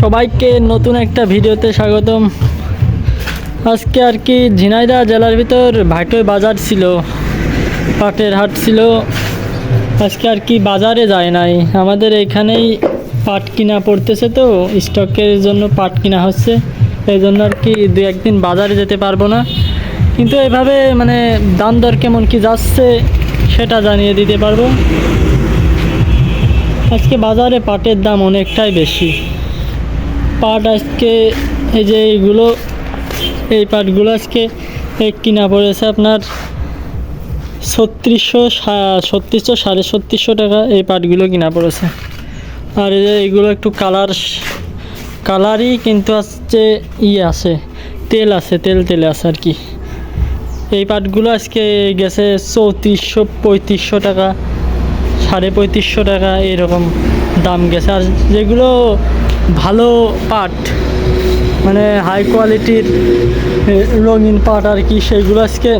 সবাইকে নতুন একটা ভিডিওতে স্বাগতম। আজকে আর কি ঝিনাইদা জেলার ভিতর ভাটোই বাজার ছিল, পাটের হাট ছিল। আজকে আর কি বাজারে যায় নাই। আমাদের এখানেই পাট কিনা পড়তেছে তো, স্টকের জন্য পাট কিনা হচ্ছে। এই জন্য আর কি দু একদিন বাজারে যেতে পারব না। কিন্তু এভাবে মানে দাম দর কেমন কি যাচ্ছে, সেটা জানিয়ে দিতে পারব। আজকে বাজারে পাটের দাম অনেকটাই বেশি। পাট আজকে, এই যে এইগুলো, এই পাটগুলো আজকে কিনা পড়েছে আপনার ছত্রিশশো ছত্রিশশো, সাড়ে ছত্রিশশো টাকা এই পাটগুলো কিনা পড়েছে। আর এই যে এইগুলো একটু কালার, কালারই কিন্তু আসছে ইয়ে আছে, তেল আছে, তেল তেলে আছে আর কি। এই পাটগুলো আজকে গেছে চৌত্রিশশো, পঁয়ত্রিশশো টাকা, সাড়ে পঁয়ত্রিশশো টাকা এরকম দাম গেছে। আর যেগুলো ভালো পাট মানে হাই কোয়ালিটির রঙিন পাট আর কি সেগুলো আজকে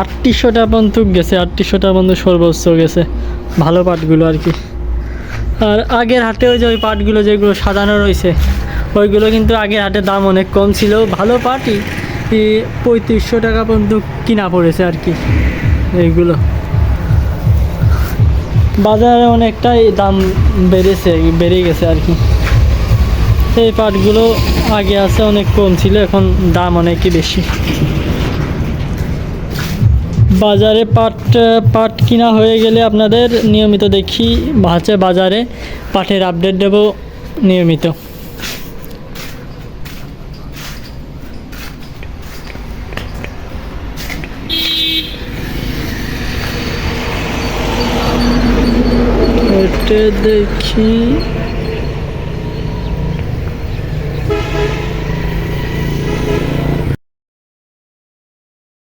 আটত্রিশশো টাকা পর্যন্ত গেছে আটত্রিশশো টাকা পর্যন্ত সর্বোচ্চ গেছে, ভালো পাটগুলো আর কি। আর আগের হাটে ওই যে ওই পাটগুলো যেগুলো সাজানো রয়েছে, ওইগুলো কিন্তু আগের হাটে দাম অনেক কম ছিল, ভালো পাটই পঁয়ত্রিশশো টাকা পর্যন্ত কিনা পড়েছে আর কি, এইগুলো। বাজারে অনেকটাই দাম বেড়েছে, বেড়ে গেছে আর কি। এই পাটগুলো আগে আছে, অনেক কম ছিল, এখন দাম অনেকই বেশি। বাজারে পাট পাট কিনা হয়ে গেলে আপনাদের নিয়মিত দেখি, হচ্ছে বাজারে পাটের আপডেট দেব নিয়মিত। দেখি।